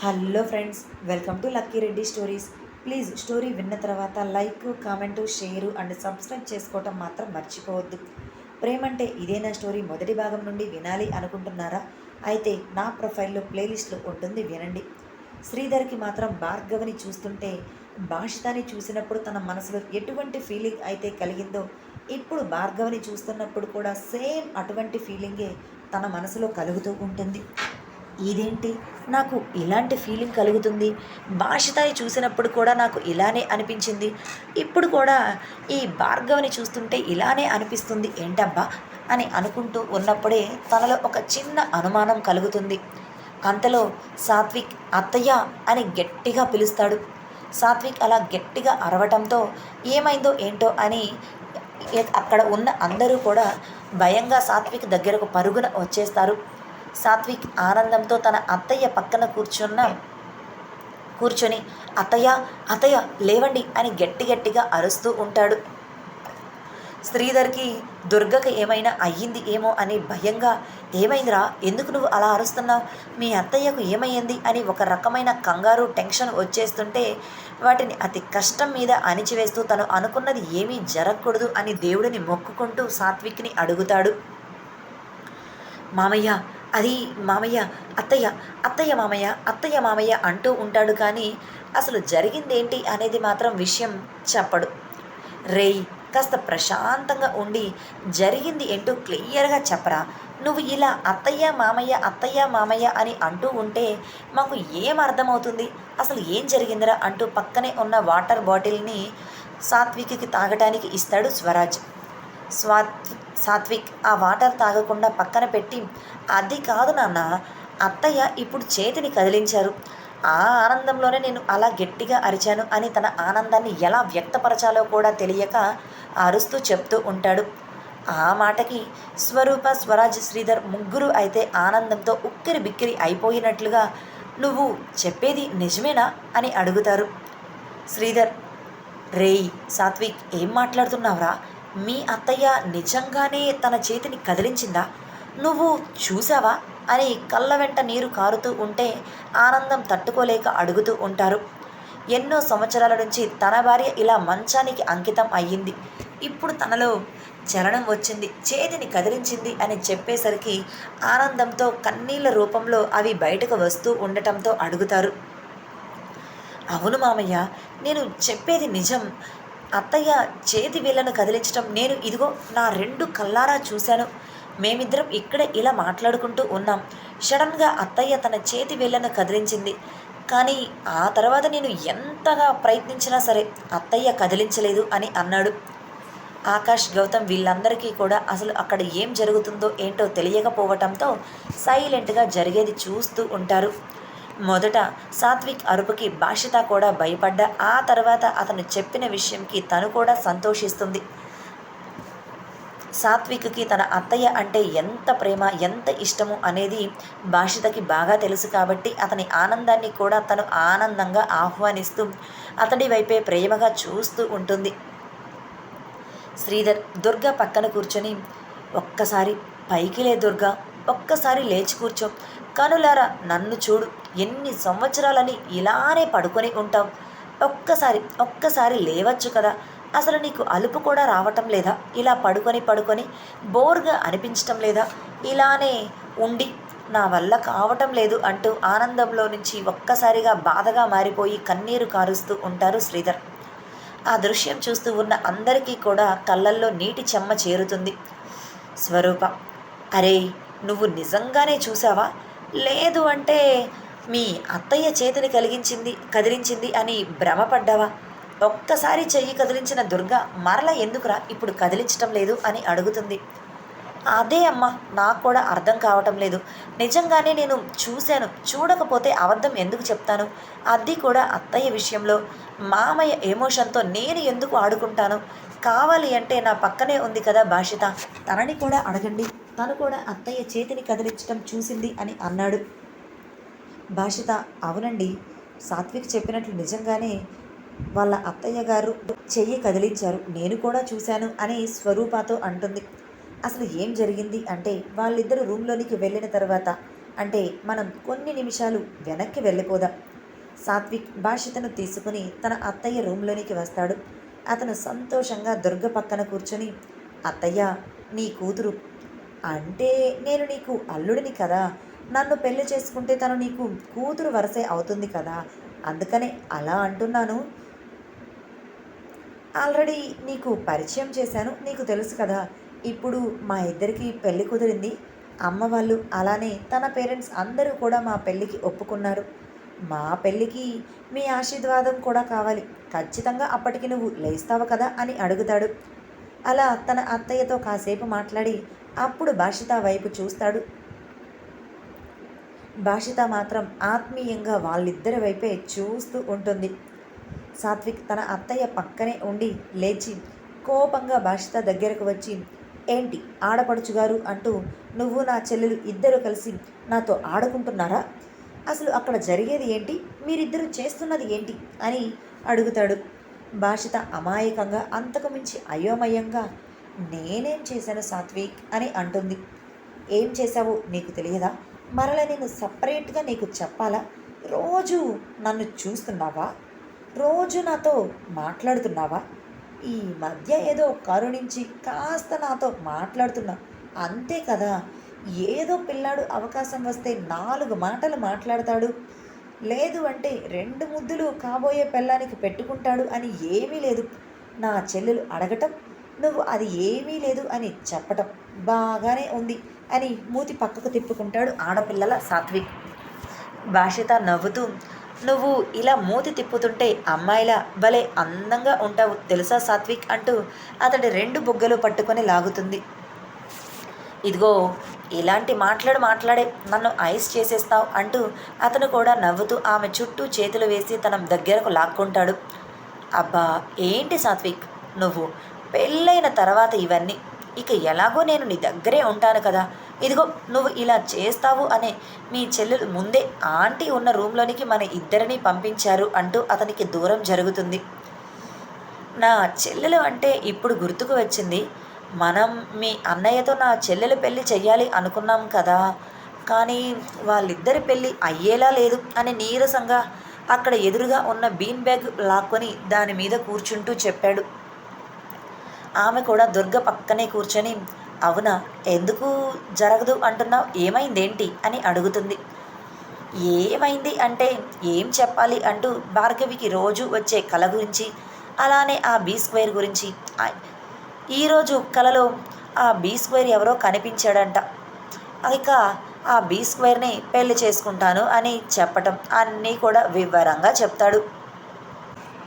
Hello friends welcome to Lucky Reddy stories. Please story విన్న తర్వాత like comment share and subscribe చేసుకోవటం మాత్రం మర్చిపోవద్దు. ప్రేమంటే ఇదేనా స్టోరీ మొదటి భాగం నుండి వినాలి అనుకుంటున్నారా? అయితే నా ప్రొఫైల్లో ప్లేలిస్ట్లో ఉంటుంది వినండి. శ్రీధర్కి మాత్రం భార్గవిని చూస్తుంటే భాషితాని చూసినప్పుడు తన మనసులో ఎటువంటి ఫీలింగ్ అయితే కలిగిందో ఇప్పుడు భార్గవిని చూస్తున్నప్పుడు కూడా సేమ్ అటువంటి ఫీలింగే తన మనసులో కలుగుతూ ఉంటుంది. ఇదేంటి? నాకు ఇలాంటి ఫీలింగ్ కలుగుతుంది. భాషతాయి చూసినప్పుడు కూడా నాకు ఇలానే అనిపించింది. ఇప్పుడు కూడా ఈ భార్గవని చూస్తుంటే ఇలానే అనిపిస్తుంది. ఏంటబ్బా? అని అనుకుంటూ ఉన్నప్పుడే తనలో ఒక చిన్న అనుమానం కలుగుతుంది. అంతలో సాత్విక్ అత్తయ్య అని గట్టిగా పిలుస్తాడు. సాత్విక్ అలా గట్టిగా అరవటంతో ఏమైందో ఏంటో అని అక్కడ ఉన్న అందరూ కూడా భయంగా సాత్విక్ దగ్గరకు పరుగున వచ్చేస్తారు. సాత్విక్ ఆనందంతో తన అత్తయ్య పక్కన కూర్చున్న కూర్చొని అత్తయ్య అత్తయ్య లేవండి అని గట్టి గట్టిగా అరుస్తూ ఉంటాడు. శ్రీధర్కి దుర్గకు ఏమైనా అయ్యింది ఏమో అని భయంగా ఏమైందిరా? ఎందుకు నువ్వు అలా అరుస్తున్నావు? మీ అత్తయ్యకు ఏమయ్యింది? అని ఒక రకమైన కంగారు టెన్షన్ వచ్చేస్తుంటే వాటిని అతి కష్టం మీద అణిచివేస్తూ తను అనుకున్నది ఏమీ జరగకూడదు అని దేవుడిని మొక్కుకుంటూ సాత్విక్ని అడుగుతాడు. మామయ్య అది మామయ్య అత్తయ్య అత్తయ్య మామయ్య అత్తయ్య మామయ్య అంటూ ఉంటాడు కానీ అసలు జరిగిందేంటి అనేది మాత్రం విషయం చెప్పడు. రేయ్ కాస్త ప్రశాంతంగా ఉండి జరిగింది ఏంటో క్లియర్గా చెప్పరా. నువ్వు ఇలా అత్తయ్య మామయ్య అత్తయ్య మామయ్య అని అంటూ ఉంటే మాకు ఏం అర్థమవుతుంది? అసలు ఏం జరిగిందిరా అంటూ పక్కనే ఉన్న వాటర్ బాటిల్ని సాత్వికి తాగటానికి ఇస్తాడు స్వరాజ్. స్వాత్ సాత్విక్ ఆ వాటర్ తాగకుండా పక్కన పెట్టి అది కాదు నాన్న అత్తయ్య ఇప్పుడు చేతిని కదిలించారు. ఆ ఆనందంలోనే నేను అలా గట్టిగా అరిచాను అని తన ఆనందాన్ని ఎలా వ్యక్తపరచాలో కూడా తెలియక అరుస్తూ చెప్తూ ఉంటాడు. ఆ మాటకి స్వరూప స్వరాజ్ శ్రీధర్ ముగ్గురు అయితే ఆనందంతో ఉక్కిరి బిక్కిరి అయిపోయినట్లుగా నువ్వు చెప్పేది నిజమేనా? అని అడుగుతారు. శ్రీధర్ రేయ్ సాత్విక్ ఏం మాట్లాడుతున్నావురా? మీ అత్తయ్య నిజంగానే తన చేతిని కదిలించిందా? నువ్వు చూసావా? అని కళ్ళ వెంట నీరు కారుతూ ఉంటే ఆనందం తట్టుకోలేక అడుగుతూ ఉంటారు. ఎన్నో సంవత్సరాల నుంచి తన భార్య ఇలా మంచానికి అంకితం అయ్యింది. ఇప్పుడు తనలో చలనం వచ్చింది చేతిని కదిలించింది అని చెప్పేసరికి ఆనందంతో కన్నీళ్ళ రూపంలో అవి బయటకు వస్తూ ఉండటంతో అడుగుతారు. అవును మామయ్య నేను చెప్పేది నిజం. అత్తయ్య చేతి వేళ్ళను కదిలించడం నేను ఇదిగో నా రెండు కల్లారా చూశాను. మేమిద్దరం ఇక్కడ ఇలా మాట్లాడుకుంటూ ఉన్నాం. సడన్గా అత్తయ్య తన చేతి వేళ్ళను కదిలించింది. కానీ ఆ తర్వాత నేను ఎంతగా ప్రయత్నించినా సరే అత్తయ్య కదిలించలేదు అని అన్నాడు. ఆకాష్ గౌతమ్ వీళ్ళందరికీ కూడా అసలు అక్కడ ఏం జరుగుతుందో ఏంటో తెలియకపోవటంతో సైలెంట్గా జరిగేది చూస్తూ ఉంటారు. మొదట సాత్విక్ అరుపుకి భాషిత కూడా భయపడ్డ ఆ తర్వాత అతను చెప్పిన విషయంకి తను కూడా సంతోషిస్తుంది. సాత్విక్కి తన అత్తయ్య అంటే ఎంత ప్రేమ ఎంత ఇష్టము అనేది భాషితకి బాగా తెలుసు కాబట్టి అతని ఆనందాన్ని కూడా తను ఆనందంగా ఆహ్వానిస్తూ అతడి వైపే ప్రేమగా చూస్తూ ఉంటుంది. శ్రీధర్ దుర్గ పక్కన కూర్చొని ఒక్కసారి పైకి లే దుర్గా ఒక్కసారి లేచి కూర్చో కనులారా నన్ను చూడు. ఎన్ని సంవత్సరాలని ఇలానే పడుకొని ఉంటాం ఒక్కసారి ఒక్కసారి లేవచ్చు కదా. అసలు నీకు అలుపు కూడా రావటం లేదా? ఇలా పడుకొని పడుకొని బోర్గా అనిపించటం లేదా? ఇలానే ఉండి నా వల్ల కావటం లేదు అంటూ ఆనందంలో నుంచి ఒక్కసారిగా బాధగా మారిపోయి కన్నీరు కారుస్తూ ఉంటారు శ్రీధర్. ఆ దృశ్యం చూస్తూ ఉన్న అందరికీ కూడా కళ్ళల్లో నీటి చెమ్మ చేరుతుంది. స్వరూప అరే నువ్వు నిజంగానే చూసావా లేదు అంటే మీ అత్తయ్య చేతిని కలిగించింది కదిలించింది అని భ్రమపడ్డావా? ఒక్కసారి చెయ్యి కదిలించిన దుర్గ మరల ఎందుకురా ఇప్పుడు కదిలించటం లేదు అని అడుగుతుంది. అదే అమ్మా నాకు కూడా అర్థం కావటం లేదు. నిజంగానే నేను చూశాను. చూడకపోతే అబద్ధం ఎందుకు చెప్తాను? అది కూడా అత్తయ్య విషయంలో. మామయ్య ఎమోషన్తో నేను ఎందుకు ఆడుకుంటాను? కావాలి అంటే నా పక్కనే ఉంది కదా భాషిత. తనని కూడా అడగండి. తను కూడా అత్తయ్య చేతిని కదిలించడం చూసింది అని అన్నాడు. భాషిత అవునండి. సాత్విక్ చెప్పినట్లు నిజంగానే వాళ్ళ అత్తయ్య గారు చెయ్యి కదిలించారు. నేను కూడా చూశాను అని స్వరూపతో అంటుంది. అసలు ఏం జరిగింది అంటే వాళ్ళిద్దరు రూమ్లోనికి వెళ్ళిన తర్వాత అంటే మనం కొన్ని నిమిషాలు వెనక్కి వెళ్ళిపోదాం. సాత్విక్ భాషితను తీసుకుని తన అత్తయ్య రూమ్లోనికి వస్తాడు. అతను సంతోషంగా దుర్గ పక్కన కూర్చొని అత్తయ్య నీ కూతురు అంటే నేను నీకు అల్లుడిని కదా. నన్ను పెళ్ళి చేసుకుంటే తను నీకు కూతురు వరసే అవుతుంది కదా. అందుకనే అలా అంటున్నాను. ఆల్రెడీ నీకు పరిచయం చేశాను నీకు తెలుసు కదా. ఇప్పుడు మా ఇద్దరికి పెళ్ళి కుదిరింది. అమ్మ వాళ్ళు అలానే తన పేరెంట్స్ అందరూ కూడా మా పెళ్ళికి ఒప్పుకున్నారు. మా పెళ్ళికి మీ ఆశీర్వాదం కూడా కావాలి. ఖచ్చితంగా అప్పటికి నువ్వు లేస్తావు కదా అని అడుగుతాడు. అలా తన అత్తయ్యతో కాసేపు మాట్లాడి అప్పుడు భాషిత వైపు చూస్తాడు. భాషిత మాత్రం ఆత్మీయంగా వాళ్ళిద్దరి వైపే చూస్తూ ఉంటుంది. సాత్విక్ తన అత్తయ్య పక్కనే ఉండి లేచి కోపంగా భాషిత దగ్గరకు వచ్చి ఏంటి ఆడపడుచు గారు అంటూ నువ్వు నా చెల్లెలు ఇద్దరు కలిసి నాతో ఆడుకుంటున్నారా? అసలు అక్కడ జరిగేది ఏంటి? మీరిద్దరూ చేస్తున్నది ఏంటి? అని అడుగుతాడు. భాషిత అమాయకంగా అంతకు మించి అయోమయంగా నేనేం చేశాను సాత్విక్? అని అంటుంది. ఏం చేశావో? నీకు తెలియదా? మరల నేను సపరేట్గా నీకు చెప్పాలా? రోజు నన్ను చూస్తున్నావా? రోజు నాతో మాట్లాడుతున్నావా? ఈ మధ్య ఏదో కరుణించి కాస్త నాతో మాట్లాడుతున్నా. అంతే కదా? ఏదో పిల్లాడు అవకాశం వస్తే నాలుగు మాటలు మాట్లాడతాడు. లేదు అంటే రెండు ముద్దులు కాబోయే పెళ్ళానికి పెట్టుకుంటాడు అని ఏమీ లేదు. నా చెల్లెలు అడగటం నువ్వు అది ఏమీ లేదు అని చెప్పటం బాగానే ఉంది అని మూతి పక్కకు తిప్పుకుంటాడు ఆడపిల్లల సాత్విక్. భాషిత నవ్వుతూ నువ్వు ఇలా మూతి తిప్పుతుంటే అమ్మాయిలా భలే అందంగా ఉంటావు తెలుసా సాత్విక్ అంటూ అతడి రెండు బుగ్గలు పట్టుకొని లాగుతుంది. ఇదిగో ఇలాంటి మాట్లాడు మాట్లాడే నన్ను ఐస్ చేసేస్తావు అంటూ అతను కూడా నవ్వుతూ ఆమె చుట్టూ చేతులు వేసి తన దగ్గరకు లాక్కుంటాడు. అబ్బా ఏంటి సాత్విక్? నువ్వు పెళ్ళైన తర్వాత ఇవన్నీ. ఇక ఎలాగో నేను నీ దగ్గరే ఉంటాను కదా. ఇదిగో నువ్వు ఇలా చేస్తావు అనే మీ చెల్లెలు ముందే ఆంటీ ఉన్న రూమ్లోనికి మన ఇద్దరిని పంపించారు అంటూ అతనికి దూరం జరుగుతుంది. నా చెల్లెలు అంటే ఇప్పుడు గుర్తుకు వచ్చింది మనం మీ అన్నయ్యతో నా చెల్లెలు పెళ్ళి చెయ్యాలి అనుకున్నాం కదా కానీ వాళ్ళిద్దరి పెళ్ళి అయ్యేలా లేదు అని నీరసంగా అక్కడ ఎదురుగా ఉన్న బీన్ బ్యాగ్ లాక్కొని దాని మీద కూర్చుంటూ చెప్పాడు. ఆమె కూడా దుర్గ పక్కనే కూర్చొని అవునా? ఎందుకు జరగదు అంటున్నావు? ఏమైందేంటి? అని అడుగుతుంది. ఏమైంది అంటే ఏం చెప్పాలి? అంటూ భార్గవికి రోజు వచ్చే కళ గురించి అలానే ఆ బీ స్క్వేర్ గురించి ఈరోజు కలలో ఆ బీ స్క్వేర్ ఎవరో కనిపించాడంట. ఇక ఆ బీ స్క్వేర్ని పెళ్ళి చేసుకుంటాను అని చెప్పటం అన్నీ కూడా వివరంగా చెప్తాడు.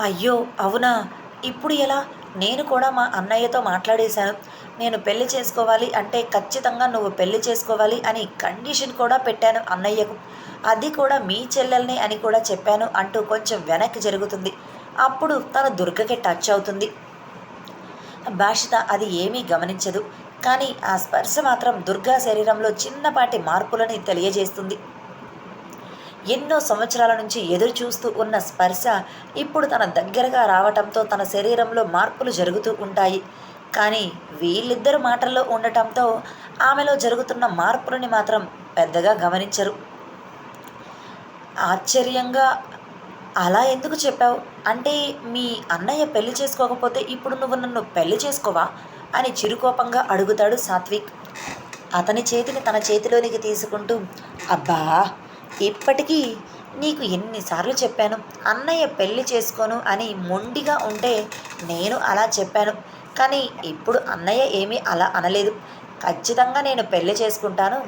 అయ్యో అవునా? ఇప్పుడు ఎలా? నేను కూడా మా అన్నయ్యతో మాట్లాడేశాను. నేను పెళ్ళి చేసుకోవాలి అంటే ఖచ్చితంగా నువ్వు పెళ్ళి చేసుకోవాలి అని కండిషన్ కూడా పెట్టాను అన్నయ్యకు. అది కూడా మీ చెల్లెల్ని అని కూడా చెప్పాను అంటూ కొంచెం వెనక్కి జరుగుతుంది. అప్పుడు తన దుర్గకి టచ్ అవుతుంది. భాషిత అది ఏమీ గమనించదు. కానీ ఆ స్పర్శ మాత్రం దుర్గా శరీరంలో చిన్నపాటి మార్పులని తెలియజేస్తుంది. ఎన్నో సంవత్సరాల నుంచి ఎదురు చూస్తూ ఉన్న స్పర్శ ఇప్పుడు తన దగ్గరగా రావటంతో తన శరీరంలో మార్పులు జరుగుతూ ఉంటాయి. కానీ వీళ్ళిద్దరు మాటల్లో ఉండటంతో ఆమెలో జరుగుతున్న మార్పులని మాత్రం పెద్దగా గమనించరు. ఆశ్చర్యంగా అలా ఎందుకు చెప్పావు? అంటే మీ అన్నయ్య పెళ్ళి చేసుకోకపోతే ఇప్పుడు నువ్వు నన్ను పెళ్ళి చేసుకోవా? అని చిరుకోపంగా అడుగుతాడు సాత్విక్. అతని చేతిని తన చేతిలోనికి తీసుకుంటూ అబ్బా ఇప్పటికీ నీకు ఎన్నిసార్లు చెప్పాను అన్నయ్య పెళ్ళి చేసుకోను అని మొండిగా ఉంటే నేను అలా చెప్పాను. కానీ ఇప్పుడు అన్నయ్య ఏమీ అలా అనలేదు. ఖచ్చితంగా నేను పెళ్ళి చేసుకుంటాను.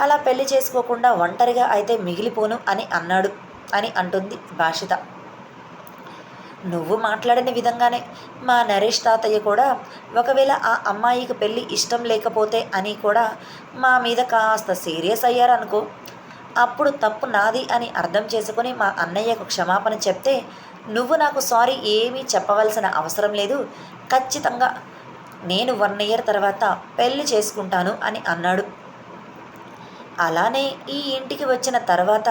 అలా పెళ్ళి చేసుకోకుండా ఒంటరిగా అయితే మిగిలిపోను అని అన్నాడు. అని అంటుంది భాషిత. నువ్వు మాట్లాడిన విధంగానే మా నరేష్ తాతయ్య కూడా ఒకవేళ ఆ అమ్మాయికి పెళ్ళి ఇష్టం లేకపోతే అని కూడా మా మీద కాస్త సీరియస్ అయ్యారనుకో అప్పుడు తప్పు నాది అని అర్థం చేసుకుని మా అన్నయ్యకు క్షమాపణ చెప్తే నువ్వు నాకు సారీ ఏమీ చెప్పవలసిన అవసరం లేదు. ఖచ్చితంగా నేను వన్ ఇయర్ తర్వాత పెళ్ళి చేసుకుంటాను అని అన్నాడు. అలానే ఈ ఇంటికి వచ్చిన తర్వాత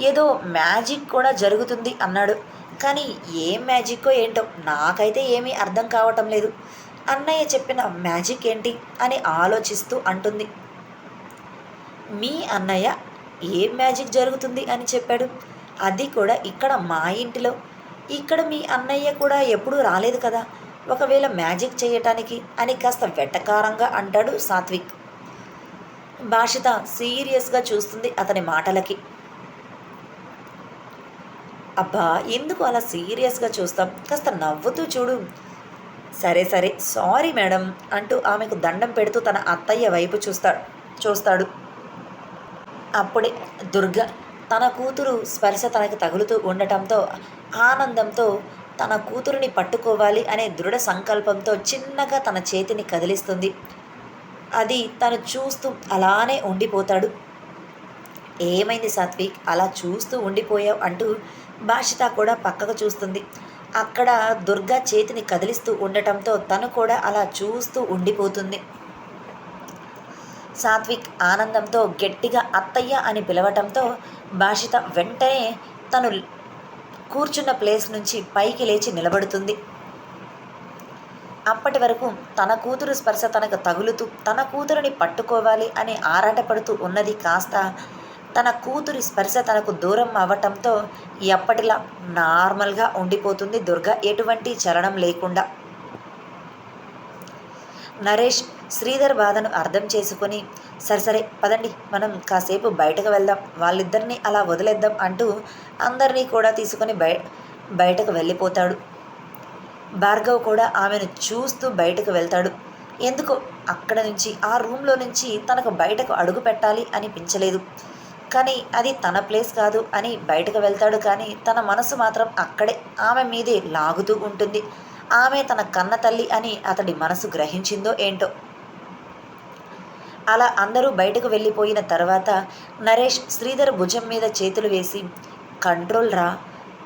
ఏదో మ్యాజిక్ కూడా జరుగుతుంది అన్నాడు. కానీ ఏం మ్యాజిక్కో ఏంటో నాకైతే ఏమీ అర్థం కావటం లేదు. అన్నయ్య చెప్పిన మ్యాజిక్ ఏంటి అని ఆలోచిస్తూ అంటుంది. మీ అన్నయ్య ఏం మ్యాజిక్ జరుగుతుంది అని చెప్పాడు. అది కూడా ఇక్కడ మా ఇంటిలో. ఇక్కడ మీ అన్నయ్య కూడా ఎప్పుడూ రాలేదు కదా. ఒకవేళ మ్యాజిక్ చేయటానికి అని కాస్త వెటకారంగా అంటాడు సాత్విక్. భాషిత సీరియస్గా చూస్తుంది అతని మాటలకి. అబ్బా ఎందుకు అలా సీరియస్గా చూస్తాం? కాస్త నవ్వుతూ చూడు. సరే సరే సారీ మేడం అంటూ ఆమెకు దండం పెడుతూ తన అత్తయ్య వైపు చూస్తాడు చూస్తాడు. అప్పుడే దుర్గ తన కూతురు స్పర్శ తనకు తగులుతూ ఉండటంతో ఆనందంతో తన కూతురిని పట్టుకోవాలి అనే దృఢ సంకల్పంతో చిన్నగా తన చేతిని కదిలిస్తుంది. అది తను చూస్తూ అలానే ఉండిపోతాడు. ఏమైంది సాత్విక్? అలా చూస్తూ ఉండిపోయావు అంటూ భాషిత కూడా పక్కకు చూస్తుంది. అక్కడ దుర్గా చేతిని కదిలిస్తూ ఉండటంతో తను కూడా అలా చూస్తూ ఉండిపోతుంది. సాత్విక్ ఆనందంతో గట్టిగా అత్తయ్య అని పిలవటంతో భాషిత వెంటనే తను కూర్చున్న ప్లేస్ నుంచి పైకి లేచి నిలబడుతుంది. అప్పటి వరకు తన కూతురు స్పర్శ తనకు తగులుతూ తన కూతురుని పట్టుకోవాలి అని ఆరాటపడుతూ ఉన్నది కాస్త తన కూతురి స్పర్శ తనకు దూరం అవ్వటంతో ఎప్పటిలా నార్మల్గా ఉండిపోతుంది దుర్గ. ఎటువంటి చలనం లేకుండా. నరేష్ శ్రీధర్ బాధను అర్థం చేసుకొని సరే సరే పదండి మనం కాసేపు బయటకు వెళ్దాం వాళ్ళిద్దరినీ అలా వదిలేద్దాం అంటూ అందరినీ కూడా తీసుకొని బయ బయటకు వెళ్ళిపోతాడు. భార్గవ్ కూడా ఆమెను చూస్తూ బయటకు వెళ్తాడు. ఎందుకో అక్కడ నుంచి ఆ రూమ్లో నుంచి తనకు బయటకు అడుగు పెట్టాలి అనిపించలేదు. కానీ అది తన ప్లేస్ కాదు అని బయటకు వెళ్తాడు. కానీ తన మనసు మాత్రం అక్కడే ఆమె మీదే లాగుతూ ఉంటుంది. ఆమె తన కన్న తల్లి అని అతడి మనసు గ్రహించిందో ఏంటో. అలా అందరూ బయటకు వెళ్ళిపోయిన తర్వాత నరేష్ శ్రీధర్ భుజం మీద చేతులు వేసి కంట్రోల్ రా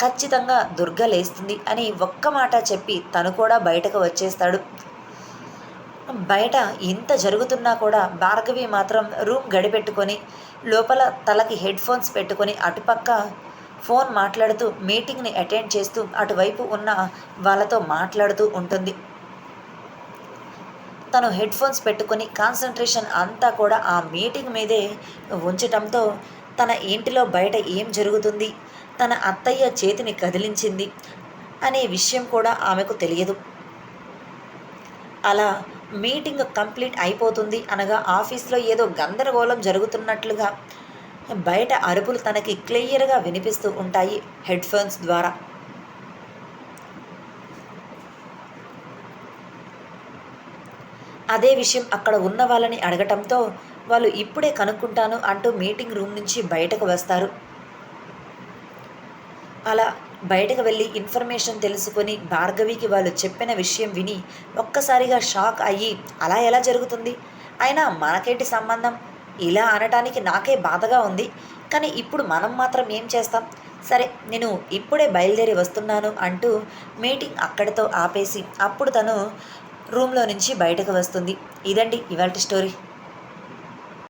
ఖచ్చితంగా దుర్గ లేస్తుంది అని ఒక్క మాట చెప్పి తను కూడా బయటకు వచ్చేస్తాడు. బయట ఇంత జరుగుతున్నా కూడా భార్గవి మాత్రం రూమ్ గడిపెట్టుకొని లోపల తలకి హెడ్ ఫోన్స్ పెట్టుకొని అటుపక్క ఫోన్ మాట్లాడుతూ మీటింగ్ని అటెండ్ చేస్తూ అటువైపు ఉన్న వాళ్ళతో మాట్లాడుతూ ఉంటుంది. తను హెడ్ ఫోన్స్ పెట్టుకొని కాన్సన్ట్రేషన్ అంతా కూడా ఆ మీటింగ్ మీదే ఉంచటంతో తన ఇంటిలో బయట ఏం జరుగుతుంది? తన అత్తయ్య చేతిని కదిలించింది అనే విషయం కూడా ఆమెకు తెలియదు. అలా మీటింగ్ కంప్లీట్ అయిపోతుంది అనగా ఆఫీస్లో ఏదో గందరగోళం జరుగుతున్నట్లుగా బయట అరుపులు తనకి క్లియర్గా వినిపిస్తూ ఉంటాయి హెడ్ఫోన్స్ ద్వారా. అదే విషయం అక్కడ ఉన్న వాళ్ళని అడగటంతో వాళ్ళు ఇప్పుడే కనుక్కుంటాను అంటూ మీటింగ్ రూమ్ నుంచి బయటకు వస్తారు. అలా బయటకు వెళ్ళి ఇన్ఫర్మేషన్ తెలుసుకొని భార్గవికి వాళ్ళు చెప్పిన విషయం విని ఒక్కసారిగా షాక్ అయ్యి అలా ఎలా జరుగుతుంది? అయినా మనకేంటి సంబంధం? ఇలా అనటానికి నాకే బాధగా ఉంది. కానీ ఇప్పుడు మనం మాత్రం ఏం చేస్తాం? సరే నేను ఇప్పుడే బయలుదేరి వస్తున్నాను అంటూ మీటింగ్ అక్కడితో ఆపేసి అప్పుడు తను రూమ్లో నుంచి బయటకు వస్తుంది. ఇదండి ఇవాళ స్టోరీ.